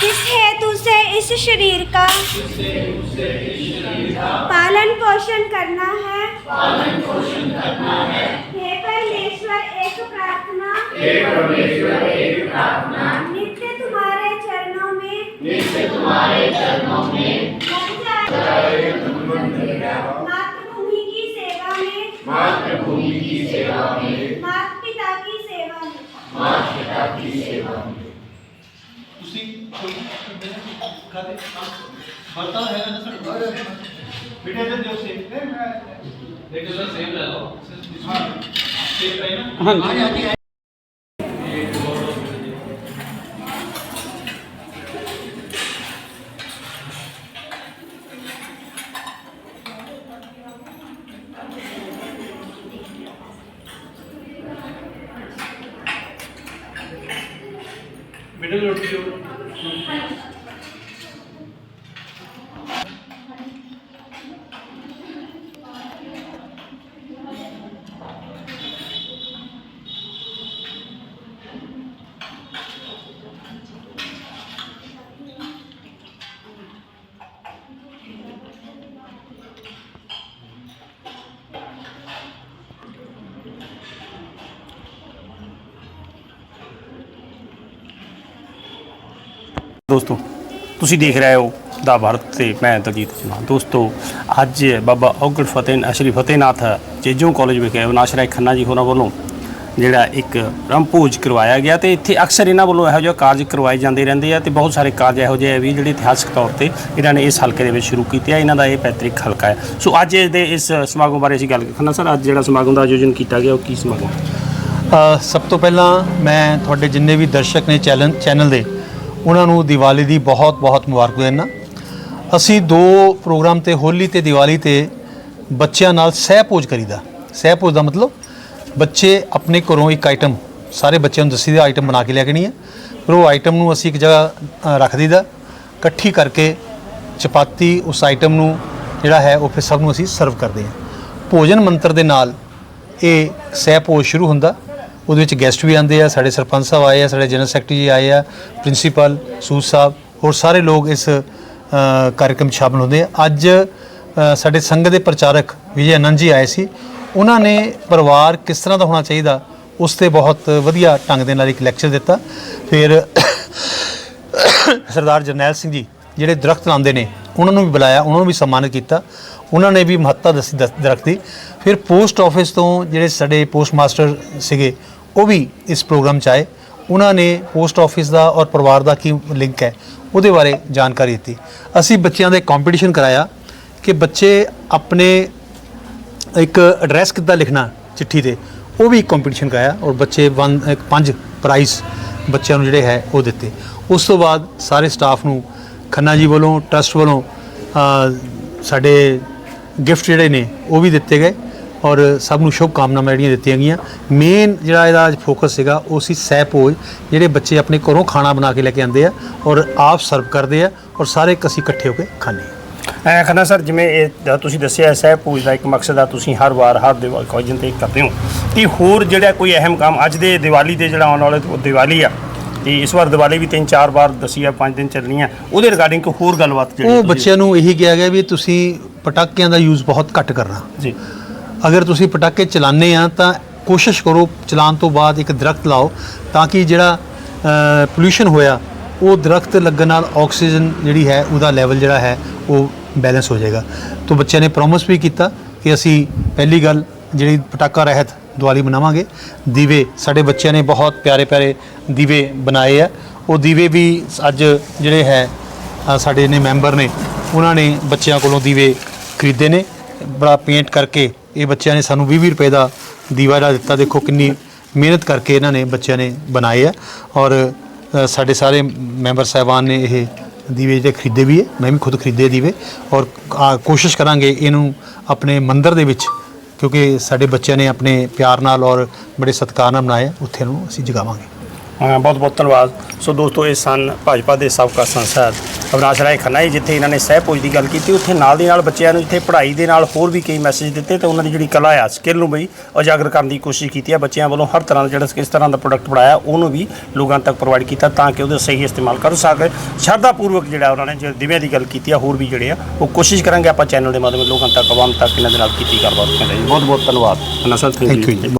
किस हेतु से इस शरीर का पालन पोषण करना है। पालन पोषण करना है हे परमेश्वर एक प्रार्थना। हे परमेश्वर एक प्रार्थना। नित्य तुम्हारे चरणों में। नित्य तुम्हारे चरणों में। मातृभूमि की सेवा में। मातृभूमि की सेवा में। माता पिता की सेवा में। ਤੁਸੀਂ ਖਾਤੇ ਵਰਤਾ ਹੈਗਾ ਨਾ ਸਾਡੇ ਬੇਟੇ ਦੇ ਦਿਓ ਸੇ ਦੇਖੋ ਸਰ ਸੇਮ ਲੈ ਲਓ। ਹਾਂ। ਸੇਮ ਹੈ ਨਾ? ਹਾਂਜੀ। ਬੇਟੇ ਨੂੰ ਰੋਟੀ ਦੋਸਤੋ, ਤੁਸੀਂ ਦੇਖ ਰਹੇ ਹੋ ਦਾ ਭਾਰਤ ਤੇ ਮੈਂ ਦਲਜੀਤ ਜਮਾਨ ਦੋਸਤੋ, ਅੱਜ ਬਾਬਾ ਔਗੜ ਫਤਿਹ, ਅਸ਼ਰੀ ਫਤਿਹਨਾਥ ਜੇਜੋਂ ਕਾਲਜ ਵਿਖੇ ਅਵਨਾਸ਼ ਰਾਏ ਖੰਨਾ ਜੀ ਹੋਰਾਂ ਵੱਲੋਂ ਜਿਹੜਾ ਇੱਕ ਰੰਭੋਜ ਕਰਵਾਇਆ ਗਿਆ ਤੇ ਇੱਥੇ ਅਕਸਰ ਇਹਨਾਂ ਵੱਲੋਂ ਇਹੋ ਜਿਹੇ ਕਾਰਜ ਕਰਵਾਏ ਜਾਂਦੇ ਰਹਿੰਦੇ ਆ ਤੇ ਬਹੁਤ ਸਾਰੇ ਕਾਰਜ ਇਹੋ ਜਿਹੇ ਆ ਵੀ ਜਿਹੜੇ ਇਤਿਹਾਸਕ ਤੌਰ ਤੇ ਇਹਨਾਂ ਨੇ ਇਸ ਹਲਕੇ ਦੇ ਵਿੱਚ ਸ਼ੁਰੂ ਕੀਤੇ ਆ, ਇਹਨਾਂ ਦਾ ਇਹ ਪੈਤ੍ਰਿਕ ਹਲਕਾ ਹੈ ਸੋ ਅੱਜ ਦੇ ਇਸ ਸਮਾਗਮ ਬਾਰੇ ਅਸੀਂ ਗੱਲ ਖੰਨਾ ਸਰ, ਅੱਜ ਜਿਹੜਾ ਸਮਾਗਮ ਦਾ ਆਯੋਜਨ ਕੀਤਾ ਗਿਆ, ਉਹ ਕੀ ਸਮਾਗਮ? ਸਭ ਤੋਂ ਪਹਿਲਾਂ ਮੈਂ ਤੁਹਾਡੇ ਜਿੰਨੇ ਵੀ ਦਰਸ਼ਕ ਨੇ ਚੈਨਲ ਚੈਨਲ ਦੇ ਉਹਨਾਂ ਨੂੰ ਦੀਵਾਲੀ ਦੀ ਬਹੁਤ-ਬਹੁਤ ਮੁਬਾਰਕ ਦੇਣਾ। ਅਸੀਂ ਦੋ ਪ੍ਰੋਗਰਾਮ ਤੇ ਹੋਲੀ ਤੇ ਦੀਵਾਲੀ ਤੇ ਬੱਚਿਆਂ ਨਾਲ ਸਹਿਪੋਜ ਕਰੀਦਾ। ਸਹਿਪੋਜ ਦਾ ਮਤਲਬ ਬੱਚੇ ਆਪਣੇ ਘਰੋਂ ਇੱਕ ਆਈਟਮ ਸਾਰੇ ਬੱਚਿਆਂ ਨੂੰ ਦੱਸੀ ਦਾ ਆਈਟਮ ਬਣਾ ਕੇ ਲੈ ਕੇ ਨਹੀਂ ਹੈ। ਫਿਰ ਉਹ ਆਈਟਮ ਨੂੰ ਅਸੀਂ ਇੱਕ ਜਗ੍ਹਾ ਅ, ਰੱਖ ਦਈਦਾ। ਇਕੱਠੀ ਕਰਕੇ ਚਪਾਤੀ ਉਸ ਆਈਟਮ ਨੂੰ ਜਿਹੜਾ ਹੈ ਉਹ ਫਿਰ ਸਭ ਨੂੰ ਅਸੀਂ ਸਰਵ ਕਰਦੇ ਹਾਂ। ਭੋਜਨ ਮੰਤਰ ਦੇ ਨਾਲ ਇਹ ਸਹਿਪੋਜ ਸ਼ੁਰੂ ਹੁੰਦਾ। ਉਹਦੇ ਵਿੱਚ ਗੈਸਟ ਵੀ ਆਉਂਦੇ ਆ, ਸਾਡੇ ਸਰਪੰਚ ਸਾਹਿਬ ਆਏ ਆ, ਸਾਡੇ ਜਨਰਲ ਸੈਕਟਰੀ ਜੀ ਆਏ ਆ ਪ੍ਰਿੰਸੀਪਲ ਸੂਦ ਸਾਹਿਬ, ਹੋਰ ਸਾਰੇ ਲੋਕ ਇਸ ਕਾਰਜਕ੍ਰਮ 'ਚ ਸ਼ਾਮਲ ਹੁੰਦੇ ਆ। ਅੱਜ ਸਾਡੇ ਸੰਘ ਦੇ ਪ੍ਰਚਾਰਕ ਵਿਜੇ ਆਨੰਦ ਜੀ ਆਏ ਸੀ। ਉਹਨਾਂ ਨੇ ਪਰਿਵਾਰ ਕਿਸ ਤਰ੍ਹਾਂ ਦਾ ਹੋਣਾ ਚਾਹੀਦਾ, ਉਸ ਤੇ ਬਹੁਤ ਵਧੀਆ ਢੰਗ ਦੇ ਨਾਲ ਇੱਕ ਲੈਕਚਰ ਦਿੱਤਾ। ਫਿਰ, ਸਰਦਾਰ ਜਰਨੈਲ ਸਿੰਘ ਜੀ, ਜਿਹੜੇ ਦਰਖਤ ਲਾਉਂਦੇ ਨੇ, ਉਹਨਾਂ ਨੂੰ ਵੀ ਬੁਲਾਇਆ, ਉਹਨਾਂ ਨੂੰ ਵੀ ਸਨਮਾਨਿਤ ਕੀਤਾ। ਉਹਨਾਂ ਨੇ ਵੀ ਮਹੱਤਤਾ ਦੱਸੀ ਦ- ਦਰਖਤ ਦੀ। ਫਿਰ ਪੋਸਟ ਆਫਿਸ ਤੋਂ ਜਿਹੜੇ ਸਾਡੇ ਪੋਸਟ ਮਾਸਟਰ ਸੀਗੇ ਉਹ ਵੀ ਇਸ ਪ੍ਰੋਗਰਾਮ 'ਚ ਆਏ। ਉਹਨਾਂ ਨੇ ਪੋਸਟ ਆਫਿਸ ਦਾ ਔਰ ਪਰਿਵਾਰ ਦਾ ਕੀ ਲਿੰਕ ਹੈ, ਉਹਦੇ ਬਾਰੇ ਜਾਣਕਾਰੀ ਦਿੱਤੀ। ਅਸੀਂ ਬੱਚਿਆਂ ਦਾ ਕੰਪੀਟੀਸ਼ਨ ਕਰਾਇਆ ਕਿ ਬੱਚੇ ਆਪਣੇ ਇੱਕ ਐਡਰੈਸ ਕਿੱਦਾਂ ਲਿਖਣਾ ਚਿੱਠੀ ਤੇ, ਉਹ ਵੀ ਕੰਪੀਟੀਸ਼ਨ ਕਰਾਇਆ ਔਰ ਬੱਚੇ ਵਨ, ਇੱਕ ਪੰਜ ਪ੍ਰਾਈਜ਼ ਬੱਚਿਆਂ ਨੂੰ ਜਿਹੜੇ ਹੈ ਉਹ ਦਿੱਤੇ। ਉਸ ਤੋਂ ਬਾਅਦ ਸਾਰੇ ਸਟਾਫ ਨੂੰ, ਖੰਨਾ ਜੀ ਵੱਲੋਂ ਟਰਸਟ ਵੱਲੋਂ ਸਾਡੇ ਗਿਫਟ ਜਿਹੜੇ ਨੇ, ਉਹ ਵੀ ਦਿੱਤੇ ਗਏ। ਔਰ ਸਭ ਨੂੰ ਸ਼ੁਭ ਕਾਮਨਾਵਾਂ ਜਿਹੜੀਆਂ ਦਿੱਤੀਆਂ ਗਈਆਂ। ਮੇਨ ਜਿਹੜਾ ਇਹਦਾ ਅੱਜ ਫੋਕਸ ਸੀਗਾ ਉਹ ਸੀ ਸਹਿਪੋਜ ਜਿਹੜੇ ਬੱਚੇ ਆਪਣੇ ਘਰੋਂ ਖਾਣਾ ਬਣਾ ਕੇ ਲੈ ਕੇ ਆਉਂਦੇ ਆ ਔਰ ਆਪ ਸਰਵ ਕਰਦੇ ਆ ਔਰ ਸਾਰੇ ਅਸੀਂ ਇਕੱਠੇ ਹੋ ਕੇ ਖਾਂਦੇ ਹਾਂ ਐ ਖੰਨਾ ਸਰ ਜਿਵੇਂ ਇਹ ਤੁਸੀਂ ਦੱਸਿਆ ਸਹਿਬ ਪੂਜ ਦਾ ਇੱਕ ਮਕਸਦ ਆ ਤੁਸੀਂ ਹਰ ਵਾਰ ਹਰ ਦਿਵਾਲੀ ਕੋਜਨ ਤੇ ਕਰਦੇ ਹੋ। ਤੇ ਹੋਰ ਜਿਹੜਾ ਕੋਈ ਅਹਿਮ ਕੰਮ ਅੱਜ ਦੇ ਦੀਵਾਲੀ ਦੇ ਜਿਹੜਾ ਆਉਣ ਵਾਲੇ ਉਹ ਦੀਵਾਲੀ ਆ ਤੇ ਇਸ ਵਾਰ ਦੀਵਾਲੀ ਵੀ ਤਿੰਨ ਚਾਰ ਵਾਰ ਦਸੀ ਆ ਪੰਜ ਦਿਨ ਚੱਲਣੀ ਆ ਉਹਦੇ ਰਿਗਾਰਡਿੰਗ ਕੋਈ ਹੋਰ ਗੱਲਬਾਤ ਜਿਹੜੀ ਉਹ ਬੱਚਿਆਂ ਨੂੰ ਇਹੀ ਕਿਹਾ ਗਿਆ ਵੀ ਤੁਸੀਂ ਪਟਾਕਿਆਂ ਦਾ ਯੂਜ਼ ਬਹੁਤ ਘੱਟ ਕਰਨਾ। ਜੀ। ਅਗਰ ਤੁਸੀਂ ਪਟਾਕੇ ਚਲਾਉਂਦੇ ਆ, ਤਾਂ ਕੋਸ਼ਿਸ਼ ਕਰੋ ਚਲਾਉਣ ਤੋਂ ਬਾਅਦ ਇੱਕ ਦਰਖਤ ਲਾਓ, ਤਾਂ ਕਿ ਜਿਹੜਾ ਪੋਲੂਸ਼ਨ ਹੋਇਆ, ਉਹ ਦਰਖਤ ਲੱਗਣ ਨਾਲ ਆਕਸੀਜਨ ਜਿਹੜੀ ਹੈ, ਉਹਦਾ ਲੈਵਲ ਜਿਹੜਾ ਹੈ, ਉਹ ਬੈਲੈਂਸ ਹੋ ਜਾਏਗਾ। ਤੋਂ ਬੱਚਿਆਂ ਨੇ ਪ੍ਰੋਮਿਸ ਵੀ ਕੀਤਾ ਕਿ ਅਸੀਂ ਪਹਿਲੀ ਗੱਲ ਜਿਹੜੀ ਪਟਾਕਾ ਰਹਿਤ ਦੀਵਾਲੀ ਮਨਾਵਾਂਗੇ। ਦੀਵੇ ਸਾਡੇ ਬੱਚਿਆਂ ਨੇ ਬਹੁਤ ਪਿਆਰੇ ਪਿਆਰੇ ਦੀਵੇ ਬਣਾਏ ਆ। ਉਹ ਦੀਵੇ ਵੀ ਅੱਜ ਜਿਹੜੇ ਹੈ ਸਾਡੇ ਨੇ ਮੈਂਬਰ ਨੇ, ਉਹਨਾਂ ਨੇ ਬੱਚਿਆਂ ਕੋਲੋਂ ਦੀਵੇ ਖਰੀਦੇ ਨੇ। ਬੜਾ ਪੇਂਟ ਕਰਕੇ ਇਹ ਬੱਚਿਆਂ ਨੇ ਸਾਨੂੰ 20 ਰੁਪਏ ਦਾ ਦੀਵਾ ਜਿਹੜਾ ਦਿੱਤਾ। ਦੇਖੋ ਕਿੰਨੀ ਮਿਹਨਤ ਕਰਕੇ ਇਹਨਾਂ ਨੇ ਬੱਚਿਆਂ ਨੇ ਬਣਾਏ ਆ। ਔਰ ਅ, ਸਾਡੇ ਸਾਰੇ ਮੈਂਬਰ ਸਾਹਿਬਾਨ ਨੇ ਇਹ ਦੀਵੇ ਜਿਹੜੇ ਖਰੀਦੇ ਵੀ ਹੈ। ਮੈਂ ਵੀ ਖੁਦ ਖਰੀਦੇ ਦੀਵੇ। ਔਰ ਆ, ਕੋਸ਼ਿਸ਼ ਕਰਾਂਗੇ ਇਹਨੂੰ ਆਪਣੇ ਮੰਦਿਰ ਦੇ ਵਿੱਚ ਕਿਉਂਕਿ ਸਾਡੇ ਬੱਚਿਆਂ ਨੇ ਆਪਣੇ ਪਿਆਰ ਨਾਲ ਔਰ ਬੜੇ ਸਤਿਕਾਰ ਨਾਲ ਬਣਾਏ ਉੱਥੇ ਇਹਨੂੰ ਅਸੀਂ ਜਗਾਵਾਂਗੇ। ਬਹੁਤ ਬਹੁਤ ਧੰਨਵਾਦ। ਸੋ ਦੋਸਤੋ, ਇਹ ਸਨ ਭਾਜਪਾ ਦੇ ਸਾਬਕਾ ਸੰਸਦ ਅਵਨਾਸ਼ ਰਾਏ ਖੰਨਾ ਜੀ, ਜਿੱਥੇ ਇਹਨਾਂ ਨੇ ਸਹਿਪੋਜ ਦੀ ਗੱਲ ਕੀਤੀ। ਉੱਥੇ ਨਾਲ ਦੀ ਨਾਲ ਬੱਚਿਆਂ ਨੂੰ ਜਿੱਥੇ ਪੜ੍ਹਾਈ ਦੇ ਨਾਲ ਹੋਰ ਵੀ ਕਈ ਮੈਸੇਜ ਦਿੱਤੇ ਤੇ ਉਹਨਾਂ ਦੀ ਜਿਹੜੀ ਕਲਾ ਆ ਸਕਿੱਲ ਨੂੰ ਵੀ ਉਜਾਗਰ ਕਰਨ ਦੀ ਕੋਸ਼ਿਸ਼ ਕੀਤੀ ਹੈ ਬੱਚਿਆਂ ਵੱਲੋਂ ਹਰ ਤਰ੍ਹਾਂ ਦਾ ਜਿਹੜਾ ਕਿਸ ਤਰ੍ਹਾਂ ਦਾ ਪ੍ਰੋਡਕਟ ਬਣਾਇਆ, ਉਹਨੂੰ ਵੀ ਲੋਕਾਂ ਤੱਕ ਪ੍ਰੋਵਾਈਡ ਕੀਤਾ ਤਾਂ ਕਿ ਉਹਦਾ ਸਹੀ ਇਸਤੇਮਾਲ ਕਰ ਸਕਣ ਸ਼ਰਧਾ ਪੂਰਵਕ ਜਿਹੜਾ ਉਹਨਾਂ ਨੇ ਜਿਹੜੇ ਦਿਵਿਆਂ ਦੀ ਗੱਲ ਕੀਤੀ ਆ, ਹੋਰ ਵੀ ਜਿਹੜੇ ਆ, ਉਹ ਕੋਸ਼ਿਸ਼ ਕਰਾਂਗੇ ਆਪਾਂ ਚੈਨਲ ਦੇ ਮਾਧਿਅਮ ਲੋਕਾਂ ਤੱਕ, ਆਵਾਮ ਤੱਕ ਇਹਨਾਂ ਦੇ ਨਾਲ ਕੀਤੀ ਗੱਲਬਾਤ ਕਰਨ ਬਹੁਤ ਬਹੁਤ ਧੰਨਵਾਦ। ਅਨਾ ਥੈਂਕ ਯੂ ਜੀ।